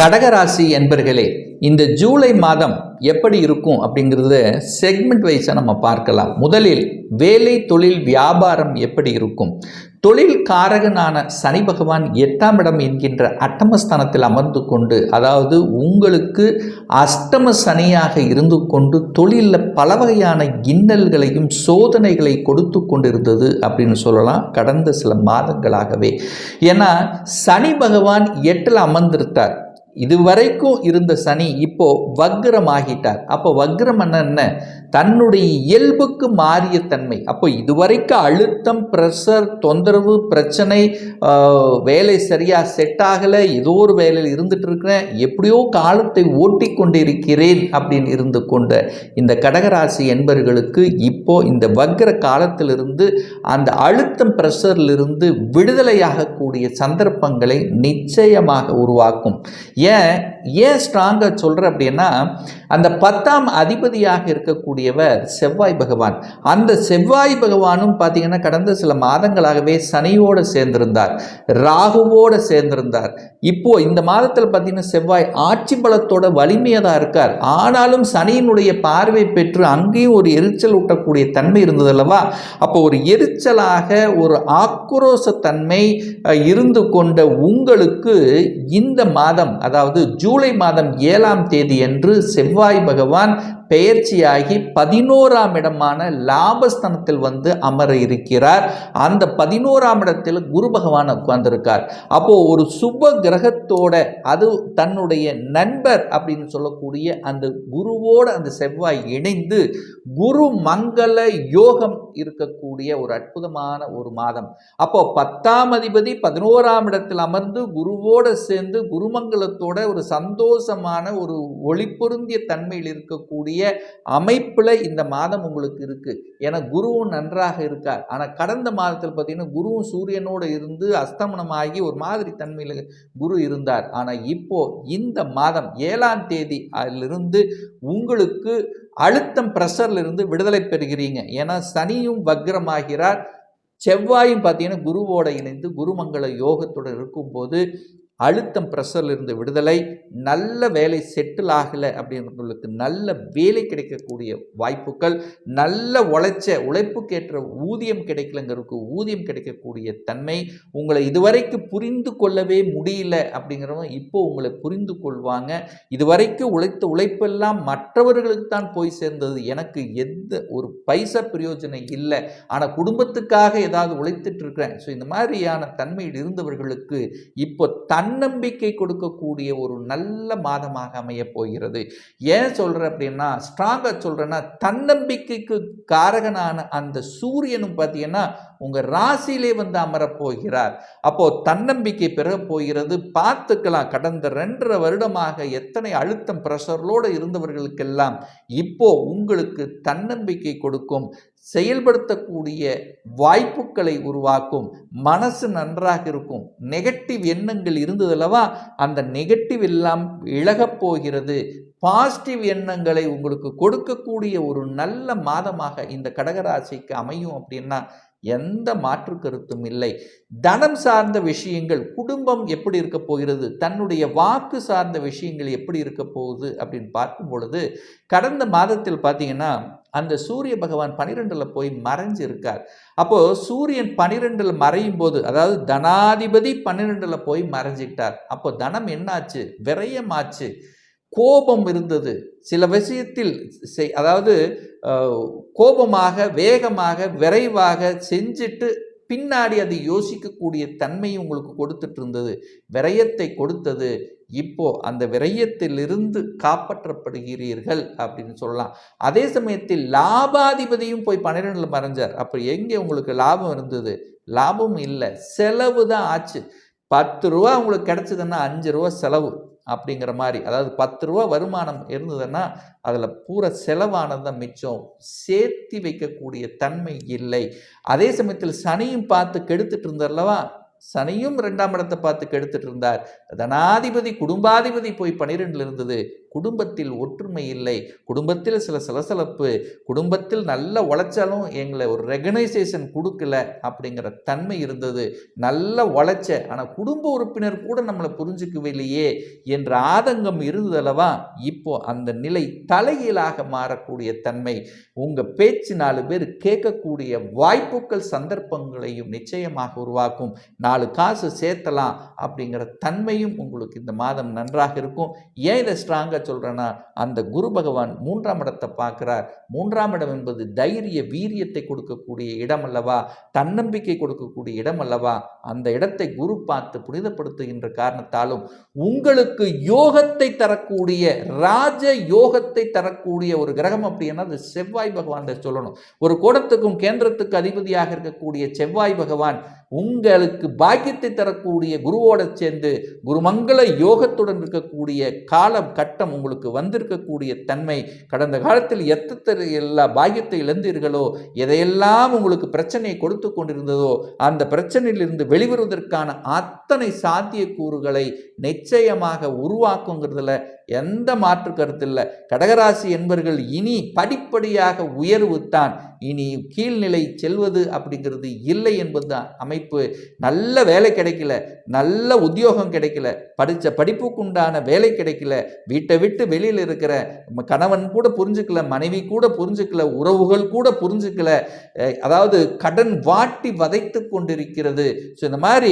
கடகராசி என்பர்களே இந்த ஜூலை மாதம் எப்படி இருக்கும் அப்படிங்கிறது செக்மெண்ட் வைஸாக நம்ம பார்க்கலாம். முதலில் வேலை தொழில் வியாபாரம் எப்படி இருக்கும்? தொழில் காரகனான சனி பகவான் எட்டாம் இடம் என்கின்ற அட்டமஸ்தானத்தில் அமர்ந்து கொண்டு அதாவது உங்களுக்கு அஷ்டம சனியாக இருந்து கொண்டு தொழிலில் பல வகையான இன்னல்களையும் சோதனைகளை கொடுத்து கொண்டிருந்தது அப்படின்னு சொல்லலாம் கடந்த சில மாதங்களாகவே. ஏன்னா சனி பகவான் எட்டில் அமர்ந்திருத்தார் இதுவரைக்கும் இருந்த சனி இப்போ வக்ரமாகிட்டார். அப்போ வக்ரம் என்ன தன்னுடைய இயல்புக்கு மாறிய தன்மை. அப்போ இதுவரைக்கும் அழுத்தம் ப்ரெஷர் தொந்தரவு பிரச்சனை வேலை சரியாக செட் ஆகலை ஏதோ ஒரு வேலையில் இருந்துட்டு இருக்கிறேன் எப்படியோ காலத்தை ஓட்டி கொண்டு இருக்கிறேன் அப்படின்னு இருந்து கொண்ட இந்த கடகராசி என்பர்களுக்கு இப்போ இந்த வக்ர காலத்திலிருந்து அந்த அழுத்தம் ப்ரெஷரிலிருந்து விடுதலையாகக்கூடிய சந்தர்ப்பங்களை நிச்சயமாக உருவாக்கும். ஏன் ஏன் ஸ்ட்ராங்காக சொல்கிறேன் அப்படின்னா அந்த பத்தாம் அதிபதியாக இருக்கக்கூடியவர் செவ்வாய் பகவான். அந்த செவ்வாய் பகவானும் பார்த்தீங்கன்னா கடந்த சில மாதங்களாகவே சனியோடு சேர்ந்திருந்தார் ராகுவோடு சேர்ந்திருந்தார். இப்போ இந்த மாதத்தில் பார்த்தீங்கன்னா செவ்வாய் ஆட்சி பலத்தோட வலிமையாக தான் இருக்கார். ஆனாலும் சனியினுடைய பார்வை பெற்று அங்கேயும் ஒரு எரிச்சல் ஊட்டக்கூடிய தன்மை இருந்தது அல்லவா? அப்போ ஒரு எரிச்சலாக ஒரு ஆக்ரோசத்தன்மை இருந்து கொண்ட உங்களுக்கு இந்த மாதம் அதாவது ஜூலை மாதம் ஏழாம் தேதி அன்று செவ்வாய் பகவான் பெயர்ச்சியாகி பதினோராம் இடமான லாபஸ்தனத்தில் வந்து அமர இருக்கிறார். அந்த பதினோராம் இடத்தில் குரு பகவான் உட்கார்ந்திருக்கார். அப்போ ஒரு சுப கிரகத்தோட அது தன்னுடைய நண்பர் அப்படின்னு சொல்லக்கூடிய அந்த குருவோட அந்த செவ்வாய் இணைந்து குரு மங்கள யோகம் இருக்கக்கூடிய ஒரு அற்புதமான ஒரு மாதம். அப்போ பத்தாம் அதிபதி பதினோராம் இடத்தில் அமர்ந்து குருவோட சேர்ந்து குருமங்கலத்தோட ஒரு சந்தோஷமான ஒரு ஒளி பொருந்திய தன்மையில் இருக்கக்கூடிய அமைப்பில் இந்த மாதம் உங்களுக்கு இருக்குது ஏன்னா குருவும் நன்றாக இருக்கார். ஆனால் கடந்த மாதத்தில் பார்த்தீங்கன்னா குருவும் சூரியனோடு இருந்து அஸ்தமனமாகி ஒரு மாதிரி தன்மையில் குரு இருந்தார். ஆனால் இப்போ இந்த மாதம் ஏழாம் தேதி அதிலிருந்து உங்களுக்கு அழுத்தம் ப்ரெஷர்லேருந்து விடுதலை பெறுகிறீங்க. ஏன்னா சனியும் வக்ரமாகிறார். செவ்வாயும் பார்த்தீங்கன்னா குருவோட இணைந்து குருமங்கள யோகத்துடன் இருக்கும்போது அழுத்தம் ப்ரெஷரில் இருந்து விடுதலை நல்ல வேலை செட்டில் ஆகலை அப்படின்றவங்களுக்கு நல்ல வேலை கிடைக்கக்கூடிய வாய்ப்புகள் நல்ல உழைச்ச உழைப்புக்கேற்ற ஊதியம் கிடைக்கலங்கிறதுக்கு ஊதியம் கிடைக்கக்கூடிய தன்மை உங்களை இதுவரைக்கும் புரிந்து கொள்ளவே முடியல அப்படிங்கிறவங்க இப்போ உங்களை புரிந்து கொள்வாங்க. இதுவரைக்கும் உழைத்த உழைப்பெல்லாம் மற்றவர்களுக்கு தான் போய் சேர்ந்தது. எனக்கு எந்த ஒரு பைசா பிரயோஜனம் இல்லை. ஆனால் குடும்பத்துக்காக ஏதாவது உழைத்துட்டு இருக்கிறேன். ஸோ இந்த மாதிரியான தன்மையில் இருந்தவர்களுக்கு இப்போ தன் தன்னம்பிக்கை கொடுக்கக்கூடிய ஒரு நல்ல மாதமாக அமையப் போகிறது. ஏன் சொல்கிறேன் அப்படின்னா ஸ்ட்ராங்காக சொல்கிறேன்னா தன்னம்பிக்கைக்கு காரகனான அந்த சூரியனும் பார்த்தீங்கன்னா உங்கள் ராசியிலே வந்து அமரப் போகிறார். அப்போது தன்னம்பிக்கை பெறப் போகிறது. பார்த்துக்கலாம். கடந்த ரெண்டரை வருடமாக எத்தனை அழுத்தம் ப்ரெஷர்களோடு இருந்தவர்களுக்கெல்லாம் இப்போ உங்களுக்கு தன்னம்பிக்கை கொடுக்கும். செயல்படுத்தக்கூடிய வாய்ப்புகளை உருவாக்கும். மனசு நன்றாக இருக்கும். நெகட்டிவ் எண்ணங்கள் இருந்ததல்லவா அந்த நெகட்டிவ் எல்லாம் இழகப் போகிறது. பாசிட்டிவ் எண்ணங்களை உங்களுக்கு கொடுக்கக்கூடிய ஒரு நல்ல மாதமாக இந்த கடகராசிக்கு அமையும் அப்படின்னா எந்த மாற்று கருத்தும் இல்லை. தனம் சார்ந்த விஷயங்கள் குடும்பம் எப்படி இருக்க போகிறது? தன்னுடைய வாக்கு சார்ந்த விஷயங்கள் எப்படி இருக்க போகுது? அப்படின்னு பார்க்கும் பொழுது கடந்த மாதத்தில் பார்த்தீங்கன்னா அந்த சூரிய பகவான் பனிரெண்டில் போய் மறைஞ்சு இருக்கார் அப்போ சூரியன் பனிரெண்டில் மறையும் போது அதாவது தனாதிபதி பன்னிரெண்டில் போய் மறைஞ்சிட்டார். அப்போ தனம் என்னாச்சு? விரயமாச்சு. கோபம் இருந்தது. சில விஷயத்தில் செய்- அதாவது கோபமாக வேகமாக விரைவாக செஞ்சுட்டு பின்னாடி அதை யோசிக்கக்கூடிய தன்மை உங்களுக்கு கொடுத்துட்டு இருந்தது விரயத்தை கொடுத்தது. இப்போ அந்த விரயத்திலிருந்து காப்பாற்றப்படுகிறீர்கள் அப்படின்னு சொல்லலாம். அதே சமயத்தில் லாபாதிபதியும் போய் பன்னிரெண்டில் மறைஞ்சார். அப்போ எங்கே உங்களுக்கு லாபம் இருந்தது? லாபம் இல்லை. செலவு தான் ஆச்சு. பத்து ரூபா உங்களுக்கு கிடைச்சதுன்னா அஞ்சு ரூபா செலவு. அப்படிங்கிற மாதிரி. அதாவது பத்து ரூபா வருமானம் இருந்ததுன்னா அதில் பூரா செலவானது தான் மிச்சம். சேர்த்தி வைக்கக்கூடிய தன்மை இல்லை. அதே சமயத்தில் சனியும் பார்த்து கெடுத்துட்டு இருந்தார்லவா சனியும் ரெண்டாம் இடத்தை பார்த்து கெடுத்துட்டு இருந்தார். தனாதிபதி குடும்பாதிபதி போய் பனிரெண்டில் இருந்தது. குடும்பத்தில் ஒற்றுமை இல்லை. குடும்பத்தில் சில சலசலப்பு குடும்பத்தில் நல்ல உழைச்சாலும் எங்களை ஒரு ரெகனைசேஷன் கொடுக்கல அப்படிங்கிற தன்மை இருந்தது. நல்ல உழைச்ச ஆனால் குடும்ப உறுப்பினர் கூட நம்மளை புரிஞ்சுக்கவில்லையே என்ற ஆதங்கம் இருந்ததல்லவா இப்போ அந்த நிலை தலைகீழாக மாறக்கூடிய தன்மை. உங்கள் பேச்சு நாலு பேர் கேட்கக்கூடிய வாய்ப்புகள் சந்தர்ப்பங்களையும் நிச்சயமாக உருவாக்கும். நாலு காசு சேர்த்தலாம் அப்படிங்கிற தன்மையும் உங்களுக்கு இந்த மாதம் நன்றாக இருக்கும். ஏன் இதை ஸ்ட்ராங்காக சொல்கிறேன்னா அந்த குரு பகவான் மூன்றாம் இடத்தை பார்க்குறார். மூன்றாம் இடம் என்பது தைரிய வீரியத்தை கொடுக்கக்கூடிய இடம் அல்லவா? தன்னம்பிக்கை கொடுக்கக்கூடிய இடம் அல்லவா? அந்த இடத்தை குரு பார்த்து புனிதப்படுத்துகின்ற காரணத்தாலும் உங்களுக்கு யோகத்தை தரக்கூடிய ராஜ யோகத்தை தரக்கூடிய ஒரு கிரகம் அப்படின்னா அது செவ்வாய் பகவான் சொல்லணும். ஒரு கோடத்துக்கும் கேந்திரத்துக்கு அதிபதியாக இருக்கக்கூடிய செவ்வாய் பகவான் உங்களுக்கு பாக்கியத்தை தரக்கூடிய குருவோட சேர்ந்து குருமங்கள யோகத்துடன் இருக்கக்கூடிய காலம் கட்டம் உங்களுக்கு வந்திருக்கக்கூடிய தன்மை கடந்த காலத்தில் எத்தனை எல்லா பாக்கியத்தை இழந்தீர்களோ எதையெல்லாம் உங்களுக்கு பிரச்சனையை கொடுத்து கொண்டிருந்ததோ அந்த பிரச்சனையிலிருந்து வெளிவருவதற்கான அத்தனை சாத்தியக்கூறுகளை நிச்சயமாக உருவாக்குங்கிறதுல எந்த மாற்று கருத்து இல்லை. கடகராசி என்பர்கள் இனி படிப்படியாக உயர்வு தான் இனி கீழ்நிலை செல்வது அப்படிங்கிறது இல்லை என்பது தான் அமைப்பு. நல்ல வேலை கிடைக்கல நல்ல உத்தியோகம் கிடைக்கல படித்த படிப்புக்குண்டான வேலை கிடைக்கல வீட்டை விட்டு வெளியில் இருக்கிற கணவன் கூட புரிஞ்சுக்கல மனைவி கூட புரிஞ்சுக்கல உறவுகள் கூட புரிஞ்சுக்கல அதாவது கடன் வாட்டி வதைத்து கொண்டிருக்கிறது. ஸோ இந்த மாதிரி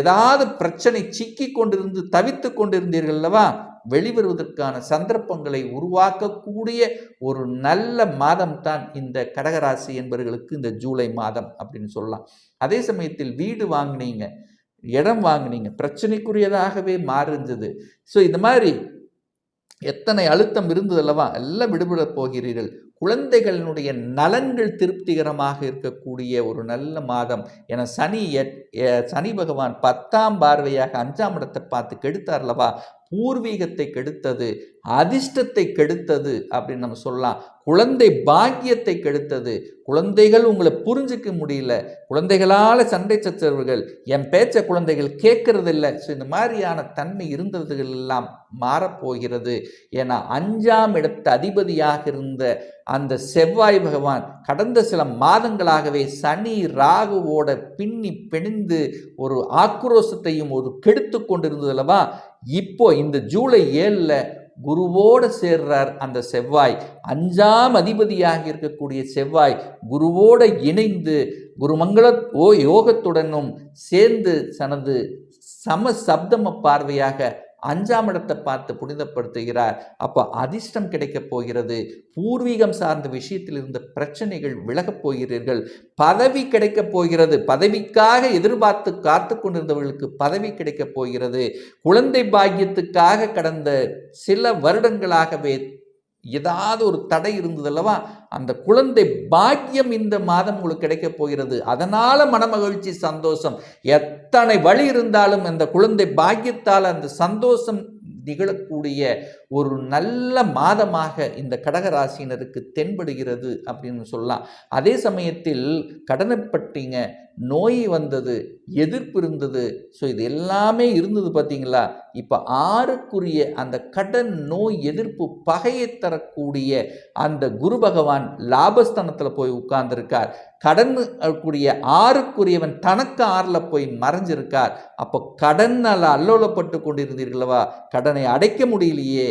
ஏதாவது பிரச்சனை சிக்கி கொண்டிருந்து தவித்து கொண்டிருந்தீர்கள் அல்லவா? வெளிவருவதற்கான சந்தர்ப்பங்களை உருவாக்கக்கூடிய ஒரு நல்ல மாதம் தான் இந்த கடகராசி என்பவர்களுக்கு இந்த ஜூலை மாதம் அப்படின்னு சொல்லலாம். அதே சமயத்தில் வீடு வாங்கினீங்க இடம் வாங்கினீங்க பிரச்சனைக்குரியதாகவே மாறிஞ்சது. ஸோ இந்த மாதிரி எத்தனை அழுத்தம் இருந்தது அல்லவா? எல்லாம் விடுபட போகிறீர்கள். குழந்தைகளினுடைய நலன்கள் திருப்திகரமாக இருக்கக்கூடிய ஒரு நல்ல மாதம். என சனி சனி பகவான் பத்தாம் பார்வையாக அஞ்சாம் இடத்தை பார்த்து கெடுத்தார்லவா பூர்வீகத்தை கெடுத்தது அதிர்ஷ்டத்தை கெடுத்தது அப்படின்னு நம்ம சொல்லலாம். குழந்தை பாக்கியத்தை கெடுத்தது. குழந்தைகள் உங்களை புரிஞ்சிக்க முடியல. குழந்தைகளால் சண்டை சச்சரவுகள். என் பேச்ச குழந்தைகள் கேட்கறதில்ல. ஸோ இந்த மாதிரியான தன்மை இருந்ததுகள் எல்லாம் மாறப்போகிறது. ஏன்னா அஞ்சாம் இடத்த அதிபதியாக இருந்த அந்த செவ்வாய் பகவான் கடந்த சில மாதங்களாகவே சனி ராகுவோட பின்னி பிணிந்து ஒரு ஆக்ரோஷத்தையும் ஒரு கெடுத்து கொண்டிருந்ததுலவா இப்போ இந்த ஜூலை ஏழில் குருவோடு சேர்றார் அந்த செவ்வாய். அஞ்சாம் அதிபதியாக இருக்கக்கூடிய செவ்வாய் குருவோடு இணைந்து குருமங்கள ஓ யோகத்துடனும் சேர்ந்து தனது சம சப்தம பார்வையாக அஞ்சாம் இடத்தை பார்த்து புனிதப்படுத்துகிறார். அப்போ அதிர்ஷ்டம் கிடைக்கப் போகிறது. பூர்வீகம் சார்ந்த விஷயத்தில் இருந்த பிரச்சனைகள் விலகப் போகிறீர்கள். பதவி கிடைக்கப் போகிறது. பதவிக்காக எதிர்பார்த்து காத்து கொண்டிருந்தவர்களுக்கு பதவி கிடைக்கப் போகிறது. குழந்தை பாக்கியத்துக்காக கடந்த சில வருடங்களாகவே ஏதாவது ஒரு தடை இருந்தது அல்லவா? அந்த குழந்தை பாக்கியம் இந்த மாதம் உங்களுக்கு கிடைக்கப் போகிறது. அதனால் மனமகிழ்ச்சி சந்தோஷம். எத்தனை வழி இருந்தாலும் அந்த குழந்தை பாக்கியத்தால் அந்த சந்தோஷம் நிகழக்கூடிய ஒரு நல்ல மாதமாக இந்த கடகராசினருக்கு தென்படுகிறது அப்படின்னு சொல்லலாம். அதே சமயத்தில் கடனைப்பட்டீங்க நோய் வந்தது எதிர்ப்பு இருந்தது. ஸோ இது எல்லாமே இருந்தது பார்த்தீங்களா? இப்போ ஆறுக்குரிய அந்த கடன் நோய் எதிர்ப்பு பகையை தரக்கூடிய அந்த குரு பகவான் லாபஸ்தானத்தில் போய் உட்கார்ந்துருக்கார். கடன் கூடிய ஆறுக்குரியவன் தனக்கு ஆறில் போய் மறைஞ்சிருக்கார். அப்போ கடனால் அல்லோலப்பட்டு கொண்டிருந்தீர்களவா? கடனை அடைக்க முடியலையே.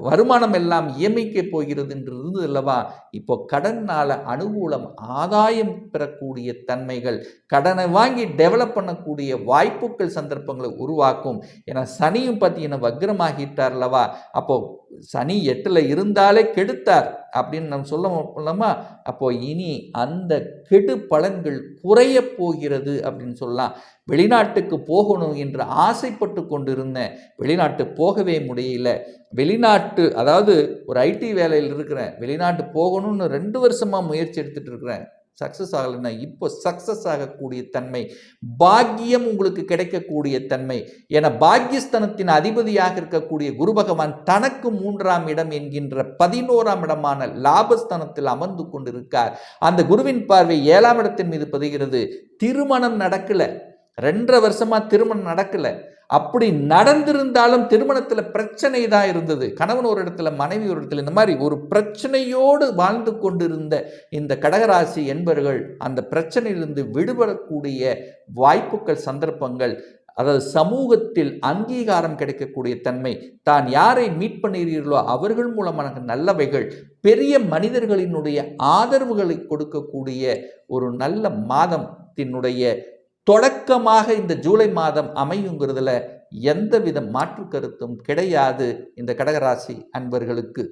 வருமானம் எல்லாம் இயமிக்க போகிறது என்று இருந்தது அல்லவா? இப்போ கடனால் அனுகூலம் ஆதாயம் பெறக்கூடிய தன்மைகள் கடனை வாங்கி டெவலப் பண்ணக்கூடிய வாய்ப்புகள் சந்தர்ப்பங்களை உருவாக்கும். ஏன்னா சனியும் பார்த்தீங்கன்னா வக்ரமாகிட்டார் அல்லவா? அப்போ சனி எட்டில் இருந்தாலே கெடுத்தார். அப்படின்னு நம்ம சொல்ல முடியுமா? அப்போ இனி அந்த கெடு பலன்கள் குறைய போகிறது அப்படின்னு சொல்லலாம். வெளிநாட்டுக்கு போகணும் என்று ஆசைப்பட்டு கொண்டிருந்தேன். வெளிநாட்டு போகவே முடியல. வெளிநாட்டு அதாவது ஒரு ஐடி வேலையில் இருக்கிறேன். வெளிநாட்டு போகணும்னு ரெண்டு வருஷமாக முயற்சி எடுத்துகிட்டு இருக்கிறேன். சக்ஸஸ் ஆகலைன்னா இப்போ சக்ஸஸ் ஆகக்கூடிய தன்மை பாக்கியம் உங்களுக்கு கிடைக்கக்கூடிய தன்மை. என பாக்கியஸ்தனத்தின் அதிபதியாக இருக்கக்கூடிய குரு பகவான் தனக்கு மூன்றாம் இடம் என்கின்ற பதினோராம் இடமான லாபஸ்தனத்தில் அமர்ந்து கொண்டிருக்கார். அந்த குருவின் பார்வை ஏழாம் இடத்தின் மீது பதிகிறது. திருமணம் நடக்கல. ரெண்டரை வருஷமா திருமணம் நடக்கல. அப்படி நடந்திருந்தாலும் திருமணத்தில் பிரச்சனை தான் இருந்தது. கணவன் ஒரு இடத்துல மனைவி ஒரு இடத்துல இந்த மாதிரி ஒரு பிரச்சனையோடு வாழ்ந்து கொண்டிருந்த இந்த கடகராசி என்பர்கள் அந்த பிரச்சனையிலிருந்து விடுபடக்கூடிய வாய்ப்புகள் சந்தர்ப்பங்கள் அதாவது சமூகத்தில் அங்கீகாரம் கிடைக்கக்கூடிய தன்மை தான் யாரை மீட் பண்ணுகிறீர்களோ அவர்கள் மூலமான நல்லவைகள் பெரிய மனிதர்களினுடைய ஆதரவுகளை கொடுக்கக்கூடிய ஒரு நல்ல மாதம் தன்னுடைய தொடக்கமாக இந்த ஜூலை மாதம் அமையுங்கிறதுல எந்தவித மாற்று கருத்தும் கிடையாது இந்த கடகராசி அன்பர்களுக்கு.